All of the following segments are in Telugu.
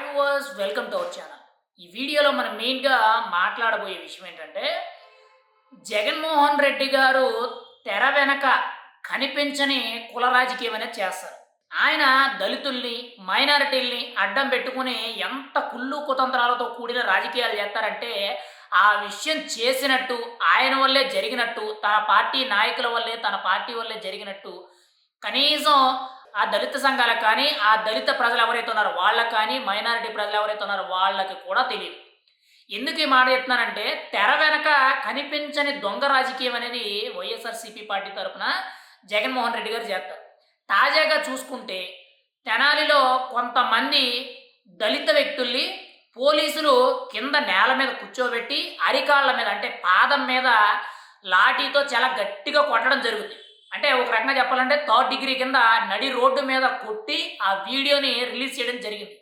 Hi was welcome to our channel ఈ వీడియోలో మనం మెయిన్గా మాట్లాడబోయే విషయం ఏంటంటే జగన్మోహన్ రెడ్డి గారు తెర వెనక కనిపించని కుల రాజకీయం అనేది చేస్తారు. ఆయన దళితుల్ని మైనారిటీల్ని అడ్డం పెట్టుకుని ఎంత కుళ్ళు కుతంత్రాలతో కూడిన రాజకీయాలు చేస్తారంటే ఆ విషయం చేసినట్టు ఆయన వల్లే జరిగినట్టు తన పార్టీ నాయకుల వల్లే తన పార్టీ వల్లే జరిగినట్టు కనీసం ఆ దళిత సంఘాలకు కానీ ఆ దళిత ప్రజలు ఎవరైతే ఉన్నారో వాళ్ళకు కానీ మైనారిటీ ప్రజలు ఎవరైతే ఉన్నారో వాళ్ళకి కూడా తెలియదు. ఎందుకు ఈ మాట చెప్తున్నానంటే తెర వెనక కనిపించని దొంగ రాజకీయం అనేది వైఎస్ఆర్సీపీ పార్టీ తరఫున జగన్మోహన్ రెడ్డి గారు చేస్తారు. తాజాగా చూసుకుంటే తెనాలిలో కొంతమంది దళిత వ్యక్తుల్ని పోలీసులు కింద నేల మీద కూర్చోబెట్టి అరికాళ్ళ మీద అంటే పాదం మీద లాఠీతో చాలా గట్టిగా కొట్టడం జరుగుతుంది. అంటే ఒక రకంగా చెప్పాలంటే థర్డ్ డిగ్రీ కింద నడి రోడ్డు మీద కొట్టి ఆ వీడియోని రిలీజ్ చేయడం జరిగింది.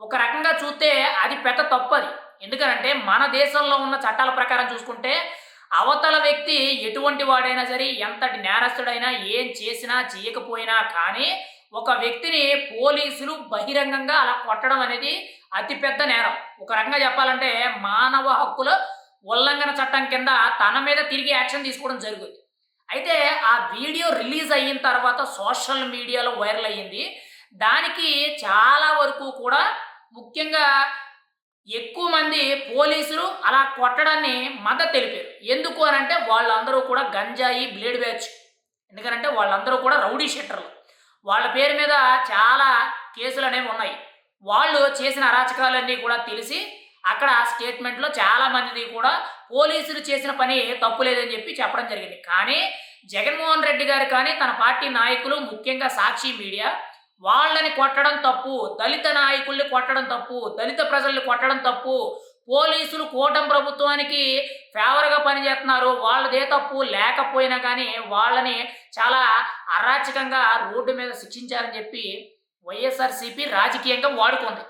ఒక రకంగా చూస్తే అది పెద్ద తప్పు అది. ఎందుకనంటే మన దేశంలో ఉన్న చట్టాల ప్రకారం చూసుకుంటే అవతల వ్యక్తి ఎటువంటి వాడైనా సరే ఎంతటి నేరస్తుడైనా ఏం చేసినా చేయకపోయినా కానీ ఒక వ్యక్తిని పోలీసులు బహిరంగంగా అలా కొట్టడం అనేది అతిపెద్ద నేరం. ఒక రకంగా చెప్పాలంటే మానవ హక్కుల ఉల్లంఘన చట్టం కింద తన మీద తిరిగి యాక్షన్ తీసుకోవడం జరుగుతుంది. అయితే ఆ వీడియో రిలీజ్ అయిన తర్వాత సోషల్ మీడియాలో వైరల్ అయ్యింది. దానికి చాలా వరకు కూడా ముఖ్యంగా ఎక్కువ మంది పోలీసులు అలా కొట్టడాన్ని మద్దతు తెలిపారు. ఎందుకు అని అంటే వాళ్ళందరూ కూడా గంజాయి బ్లేడ్ బ్యాచ్. ఎందుకనంటే వాళ్ళందరూ కూడా రౌడీ షెట్టర్లు. వాళ్ళ పేరు మీద చాలా కేసులు అనేవి ఉన్నాయి. వాళ్ళు చేసిన అరాచకాలన్నీ కూడా తెలిసి అక్కడ స్టేట్మెంట్లో చాలా మందిది కూడా పోలీసులు చేసిన పని తప్పు లేదని చెప్పి చెప్పడం జరిగింది. కానీ జగన్మోహన్ రెడ్డి గారు కానీ తన పార్టీ నాయకులు ముఖ్యంగా సాక్షి మీడియా వాళ్ళని కొట్టడం తప్పు దళిత నాయకుల్ని కొట్టడం తప్పు దళిత ప్రజల్ని కొట్టడం తప్పు పోలీసులు కూటమి ప్రభుత్వానికి ఫేవర్గా పనిచేస్తున్నారు వాళ్ళదే తప్పు లేకపోయినా కానీ వాళ్ళని చాలా అరాచకంగా రోడ్డు మీద శిక్షించారని చెప్పి వైఎస్ఆర్సీపీ రాజకీయంగా వాడుకుంది.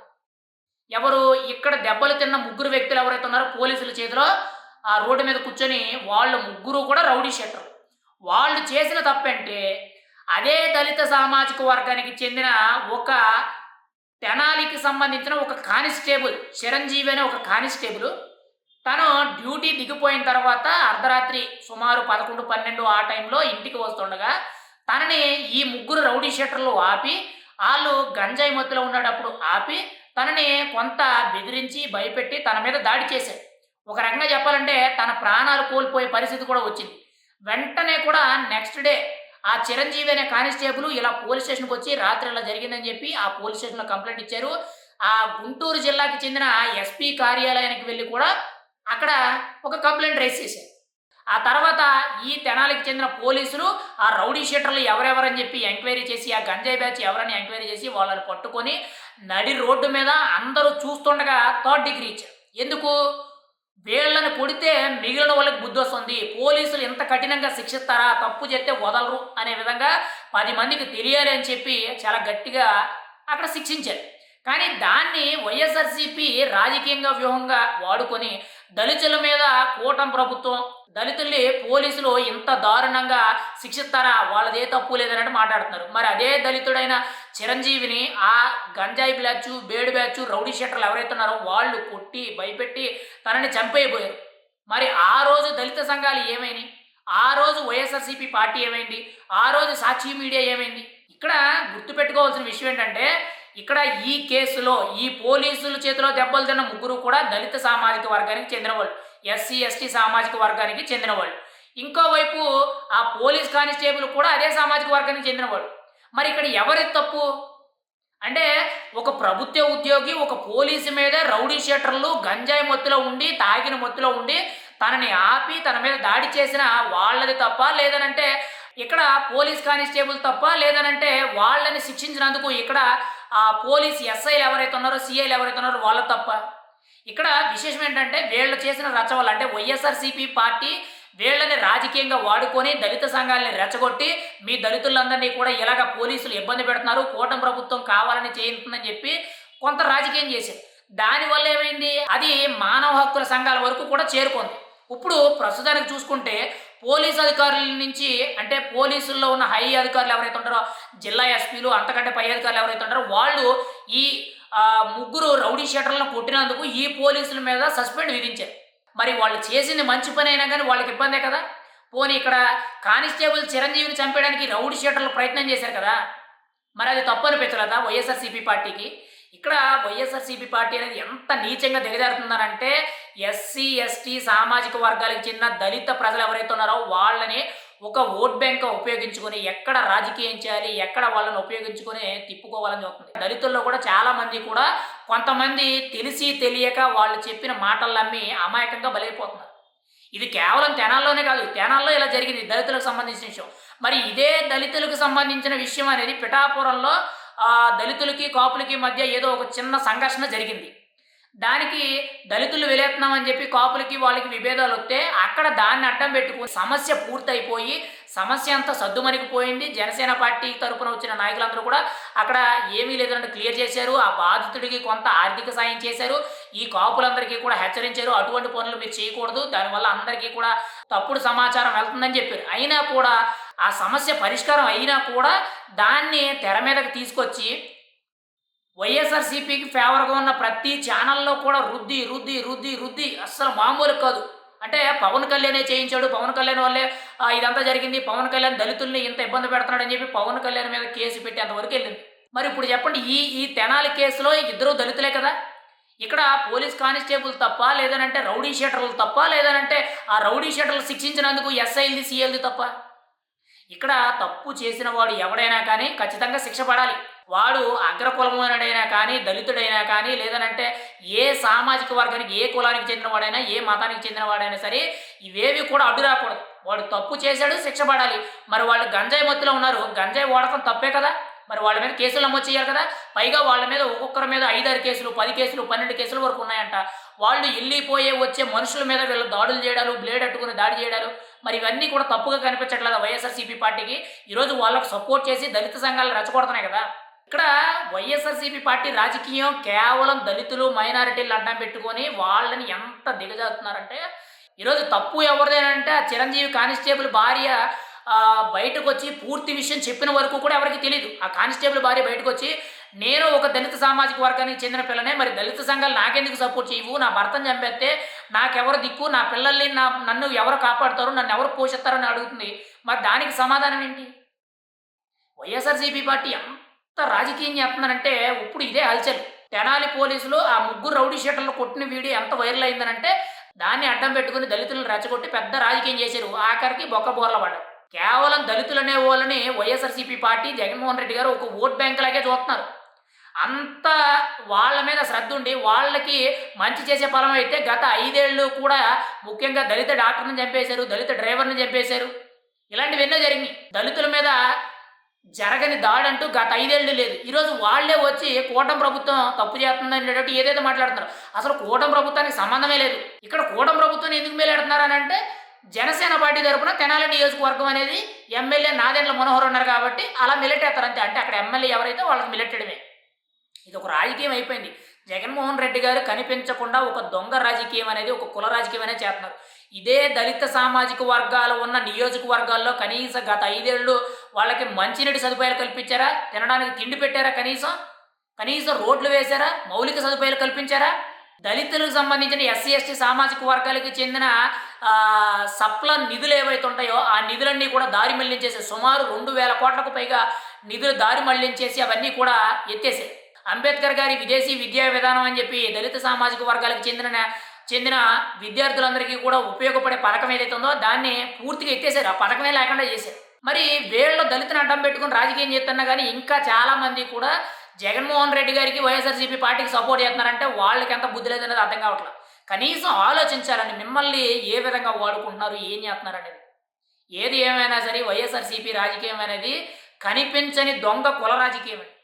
ఎవరు ఇక్కడ దెబ్బలు తిన్న ముగ్గురు వ్యక్తులు ఎవరైతే ఉన్నారో పోలీసుల చేతిలో ఆ రోడ్డు మీద కూర్చొని వాళ్ళు ముగ్గురు కూడా రౌడీ షెటర్. వాళ్ళు చేసిన తప్పంటే అదే దళిత సామాజిక వర్గానికి చెందిన ఒక తెనాలికి సంబంధించిన ఒక కానిస్టేబుల్ చిరంజీవి అనే ఒక కానిస్టేబుల్ తను డ్యూటీ దిగిపోయిన తర్వాత అర్ధరాత్రి సుమారు పదకొండు పన్నెండు ఆ టైంలో ఇంటికి వస్తుండగా తనని ఈ ముగ్గురు రౌడీ షెటర్లు ఆపి వాళ్ళు గంజాయి మత్తులో ఉన్నప్పుడు ఆపి తనని కొంత బెదిరించి భయపెట్టి తన మీద దాడి చేశాడు. ఒక రకంగా చెప్పాలంటే తన ప్రాణాలు కోల్పోయే పరిస్థితి కూడా వచ్చింది. వెంటనే కూడా నెక్స్ట్ డే ఆ చిరంజీవి అనే కానిస్టేబుల్ ఇలా పోలీస్ స్టేషన్కి వచ్చి రాత్రి ఇలా జరిగిందని చెప్పి ఆ పోలీస్ స్టేషన్లో కంప్లైంట్ ఇచ్చారు. ఆ గుంటూరు జిల్లాకి చెందిన ఎస్పీ కార్యాలయానికి వెళ్ళి కూడా అక్కడ ఒక కంప్లైంట్ రైజ్ చేశారు. ఆ తర్వాత ఈ తెనాలికి చెందిన పోలీసులు ఆ రౌడీ షీటర్లు ఎవరెవరని చెప్పి ఎంక్వైరీ చేసి ఆ గంజాయి బ్యాచ్ ఎవరని ఎంక్వైరీ చేసి వాళ్ళని పట్టుకొని నడి రోడ్డు మీద అందరూ చూస్తుండగా థర్డ్ డిగ్రీ ఇచ్చారు. ఎందుకు? వీళ్ళని కొడితే మిగిలిన వాళ్ళకి బుద్ధి వస్తుంది. పోలీసులు ఇంత కఠినంగా శిక్షిస్తారా? తప్పు చేస్తే వదలరు అనే విధంగా పది మందికి తెలియాలి అని చెప్పి చాలా గట్టిగా అక్కడ శిక్షించారు. కానీ దాన్ని వైఎస్ఆర్సీపీ రాజకీయంగా వ్యూహంగా వాడుకొని దళితుల మీద కూటమి ప్రభుత్వం దళితుల్ని పోలీసులు ఇంత దారుణంగా శిక్షిస్తారా? వాళ్ళదే తప్పు లేదన్నట్టు మాట్లాడుతున్నారు. మరి అదే దళితుడైన చిరంజీవిని ఆ గంజాయి బ్యాచ్ బేడు బ్యాచ్ రౌడీ షెటర్లు ఎవరైతే ఉన్నారో వాళ్ళు కొట్టి భయపెట్టి తనని చంపేయబోయారు. మరి ఆ రోజు దళిత సంఘాలు ఏమైనాయి ఆ రోజు వైఎస్ఆర్సీపీ పార్టీ ఏమైంది? ఆ రోజు సాక్షి మీడియా ఏమైంది? ఇక్కడ గుర్తుపెట్టుకోవాల్సిన విషయం ఏంటంటే ఇక్కడ ఈ కేసులో ఈ పోలీసుల చేతిలో దెబ్బలు తిన్న ముగ్గురు కూడా దళిత సామాజిక వర్గానికి చెందినవాళ్ళు ఎస్సీ ఎస్టీ సామాజిక వర్గానికి చెందినవాళ్ళు ఇంకోవైపు ఆ పోలీస్ కానిస్టేబుల్ కూడా అదే సామాజిక వర్గానికి చెందినవాడు మరి ఇక్కడ ఎవరి తప్పు? అంటే ఒక ప్రభుత్వ ఉద్యోగి ఒక పోలీసు మీద రౌడీ షీటర్లు గంజాయి మొత్తులో ఉండి తాగిన మొత్తులో ఉండి తనని ఆపి తన మీద దాడి చేసిన వాళ్ళది తప్ప లేదనంటే ఇక్కడ పోలీస్ కానిస్టేబుల్ తప్ప లేదనంటే వాళ్ళని శిక్షించినందుకు ఇక్కడ ఆ పోలీస్ ఎస్ఐలు ఎవరైతే ఉన్నారో సిఐలు ఎవరైతే ఉన్నారో వాళ్ళ తప్ప. ఇక్కడ విశేషం ఏంటంటే వీళ్ళు చేసిన రచవలు అంటే వైఎస్ఆర్సీపీ పార్టీ వీళ్ళని రాజకీయంగా వాడుకొని దళిత సంఘాలని రెచ్చగొట్టి మీ దళితులందరినీ కూడా ఇలాగ పోలీసులు ఇబ్బంది పెడుతున్నారు కూటమి ప్రభుత్వం కావాలని చేయింటుందని చెప్పి కొంత రాజకీయం చేశారు. దానివల్ల ఏమైంది? అది మానవ హక్కుల సంఘాల వరకు కూడా చేరుకుంది. ఇప్పుడు ప్రస్తుతానికి చూసుకుంటే పోలీస్ అధికారుల నుంచి అంటే పోలీసుల్లో ఉన్న హై అధికారులు ఎవరైతే ఉంటారో జిల్లా ఎస్పీలు అంతకంటే పై అధికారులు ఎవరైతే ఉంటారో వాళ్ళు ఈ ముగ్గురు రౌడీ షటర్లను కొట్టినందుకు ఈ పోలీసుల మీద సస్పెండ్ విధించారు. మరి వాళ్ళు చేసింది మంచి పని అయినా కానీ వాళ్ళకి ఇబ్బందే కదా? పోనీ ఇక్కడ కానిస్టేబుల్ చిరంజీవిని చంపేయడానికి రౌడీ షీటర్లు ప్రయత్నం చేశారు కదా? మరి అది తప్పు అనిపించలేదా? వైఎస్ఆర్సీపీ పార్టీకి? ఇక్కడ వైఎస్ఆర్సీపీ పార్టీ అనేది ఎంత నీచంగా దిగజారుతున్నారంటే ఎస్సీ ఎస్టీ సామాజిక వర్గాలకు చెందిన దళిత ప్రజలు ఎవరైతే ఉన్నారో వాళ్ళని ఒక ఓట్ బ్యాంక్ ఉపయోగించుకొని ఎక్కడ రాజకీయం చేయాలి ఎక్కడ వాళ్ళని ఉపయోగించుకొని తిప్పుకోవాలని చూస్తుంది. దళితుల్లో కూడా చాలా మంది కూడా కొంతమంది తెలిసి తెలియక వాళ్ళు చెప్పిన మాటలు నమ్మి అమాయకంగా బలైపోతున్నారు. ఇది కేవలం తెనాల్లోనే కాదు తెనాల్లో ఇలా జరిగింది దళితులకు సంబంధించిన విషయం. మరి ఇదే దళితులకు సంబంధించిన విషయం అనేది పిఠాపురంలో దళితులకి కాపులకి మధ్య ఏదో ఒక చిన్న సంఘర్షణ జరిగింది. దానికి దళితులు వెలేస్తున్నాం అని చెప్పి కాపులకి వాళ్ళకి విభేదాలు వస్తే అక్కడ దాన్ని అడ్డం పెట్టుకుని సమస్య పూర్తయిపోయి సమస్య అంతా సర్దుమణికిపోయింది జనసేన పార్టీ తరపున వచ్చిన నాయకులందరూ కూడా అక్కడ ఏమీ లేదంటే క్లియర్ చేశారు. ఆ బాధితుడికి కొంత ఆర్థిక సాయం చేశారు. ఈ కాపులందరికీ కూడా హెచ్చరించారు. అటువంటి పనులు మీరు చేయకూడదు. దానివల్ల అందరికీ కూడా తప్పుడు సమాచారం వెళ్తుందని చెప్పారు. అయినా కూడా ఆ సమస్య పరిష్కారం అయినా కూడా దాన్ని తెర మీదకి తీసుకొచ్చి వైఎస్ఆర్సీపీకి ఫేవర్గా ఉన్న ప్రతి ఛానల్లో కూడా రుద్ది రుద్ది రుద్ది రుద్ది. అస్సలు మామూలు కాదు. అంటే పవన్ కళ్యాణే చేయించాడు. పవన్ కళ్యాణ్ వల్లే ఇదంతా జరిగింది. పవన్ కళ్యాణ్ దళితుల్ని ఇంత ఇబ్బంది పెడుతున్నాడని చెప్పి పవన్ కళ్యాణ్ మీద కేసు పెట్టేంతవరకు వెళ్ళింది. మరి ఇప్పుడు చెప్పండి ఈ ఈ తెనాలి కేసులో ఇద్దరు దళితులే కదా? ఇక్కడ పోలీస్ కానిస్టేబుల్ తప్ప లేదనంటే రౌడీ షీటర్లు తప్ప లేదనంటే ఆ రౌడీ షీటర్లు శిక్షించినందుకు ఎస్ఐల్ది సిఎల్ది తప్ప? ఇక్కడ తప్పు చేసిన వాడు ఎవడైనా కానీ ఖచ్చితంగా శిక్ష పడాలి. వాడు అగ్రకులమైనడైనా కానీ దళితుడైనా కానీ లేదనంటే ఏ సామాజిక వర్గానికి ఏ కులానికి చెందినవాడైనా ఏ మతానికి చెందినవాడైనా సరే ఇవేవి కూడా అడ్డు రాకూడదు. వాడు తప్పు చేశాడు శిక్ష పడాలి. మరి వాళ్ళు గంజాయి మత్తులో ఉన్నారు. గంజాయి వాడకం తప్పే కదా? మరి వాళ్ళ మీద కేసులు నమోదు చేయాలి కదా? పైగా వాళ్ళ మీద ఒక్కొక్కరి మీద ఐదారు కేసులు పది కేసులు పన్నెండు కేసుల వరకు ఉన్నాయంట. వాళ్ళు వెళ్ళిపోయే వచ్చే మనుషుల మీద వీళ్ళు దాడులు చేయడాలు బ్లేడ్ అట్టుకుని దాడి చేయడాలు మరి ఇవన్నీ కూడా తప్పుగా కనిపించట్లేదు వైఎస్ఆర్సీపీ పార్టీకి? ఈరోజు వాళ్ళకు సపోర్ట్ చేసి దళిత సంఘాలు రెచ్చగొడుతున్నాయి కదా? ఇక్కడ వైఎస్ఆర్సీపీ పార్టీ రాజకీయం కేవలం దళితులు మైనారిటీలు అడ్డం పెట్టుకొని వాళ్ళని ఎంత దిగజారుతున్నారంటే ఈరోజు తప్పు ఎవరిదేనంటే ఆ చిరంజీవి కానిస్టేబుల్ భార్య బయటకు వచ్చి పూర్తి విషయం చెప్పిన వరకు కూడా ఎవరికి తెలియదు ఆ కానిస్టేబుల్ భార్య బయటకు వచ్చి నేను ఒక దళిత సామాజిక వర్గానికి చెందిన పిల్లనే మరి దళిత సంఘాలు నాకెందుకు సపోర్ట్ చేయవు? నా భర్తను చంపేస్తే నాకెవరు దిక్కు? నా పిల్లల్ని నా నన్ను ఎవరు కాపాడుతారు? నన్ను ఎవరు పోషిస్తారని అడుగుతుంది. మరి దానికి సమాధానం ఏంటి? వైఎస్ఆర్సీపీ పార్టీ ఎంత రాజకీయం చేస్తున్నారంటే ఇప్పుడు ఇదే హల్చల్. తెనాలి పోలీసులు ఆ ముగ్గురు రౌడీ షీటర్లు కొట్టిన వీడియో ఎంత వైరల్ అయిందనంటే దాన్ని అడ్డం పెట్టుకుని దళితులను రెచ్చగొట్టి పెద్ద రాజకీయం చేశారు. ఆఖరికి బొక్క బోర్ల పడ్డారు కేవలం దళితులు అనే వాళ్ళని వైఎస్ఆర్సీపీ పార్టీ జగన్మోహన్ రెడ్డి గారు ఒక ఓట్ బ్యాంక్ లాగే చూస్తున్నారు. అంత వాళ్ళ మీద శ్రద్ధ ఉండి వాళ్ళకి మంచి చేసే ఫలం అయితే గత ఐదేళ్ళు కూడా ముఖ్యంగా దళిత డాక్టర్ని చంపేశారు దళిత డ్రైవర్ని చంపేశారు. ఇలాంటివి ఎన్నో జరిగినాయి. దళితుల మీద జరగని దాడి అంటూ గత ఐదేళ్ళు లేదు. ఈరోజు వాళ్ళే వచ్చి కూటమి ప్రభుత్వం తప్పు చేస్తుంది అనేటట్టు ఏదైతే మాట్లాడుతున్నారు అసలు కూటమి ప్రభుత్వానికి సంబంధమే లేదు. ఇక్కడ కూటమి ప్రభుత్వం ఎందుకు మేలాడుతున్నారు అని అంటే జనసేన పార్టీ తరపున తెనాలి నియోజకవర్గం అనేది ఎమ్మెల్యే నాదెండ్ల మనోహర్ ఉన్నారు కాబట్టి అలా మిలిటేస్తారు అంటే అక్కడ ఎమ్మెల్యే ఎవరైతే వాళ్ళకి మిలిటెడమే. ఇది ఒక రాజకీయం అయిపోయింది. జగన్మోహన్ రెడ్డి గారు కనిపించకుండా ఒక దొంగ రాజకీయం అనేది ఒక కుల రాజకీయం అనేది చేస్తున్నారు. ఇదే దళిత సామాజిక వర్గాలు ఉన్న నియోజకవర్గాల్లో కనీసం గత ఐదేళ్ళు వాళ్ళకి మంచినీటి సదుపాయాలు కల్పించారా? తినడానికి తిండి పెట్టారా కనీసం? కనీసం రోడ్లు వేశారా? మౌలిక సదుపాయాలు కల్పించారా? దళితులకు సంబంధించిన ఎస్సీ ఎస్టీ సామాజిక వర్గాలకు చెందిన సప్ల నిధులు ఏవైతే ఉంటాయో ఆ నిధులన్నీ కూడా దారి మళ్ళించేసి సుమారు రెండు వేల కోట్లకు పైగా నిధులు దారి మళ్ళించేసి అవన్నీ కూడా ఎత్తేసాయి అంబేద్కర్ గారి విదేశీ విద్యా విధానం అని చెప్పి దళిత సామాజిక వర్గాలకు చెందిన చెందిన విద్యార్థులందరికీ కూడా ఉపయోగపడే పథకం ఏదైతే ఉందో దాన్ని పూర్తిగా ఎత్తేసారు ఆ పథకమే లేకుండా చేశారు. మరి వీళ్ళు దళితుని అడ్డం పెట్టుకుని రాజకీయం చేస్తున్నా కానీ ఇంకా చాలామంది కూడా జగన్మోహన్ రెడ్డి గారికి వైఎస్ఆర్సీపీ పార్టీకి సపోర్ట్ చేస్తున్నారంటే వాళ్ళకి ఎంత బుద్ధి లేదనేది అర్థం కావట్లేదు. కనీసం ఆలోచించాలని మిమ్మల్ని ఏ విధంగా వాడుకుంటున్నారు ఏం చేస్తున్నారు అనేది. ఏది ఏమైనా సరే వైఎస్ఆర్సీపీ రాజకీయం అనేది కనిపించని దొంగ కుల రాజకీయం అండి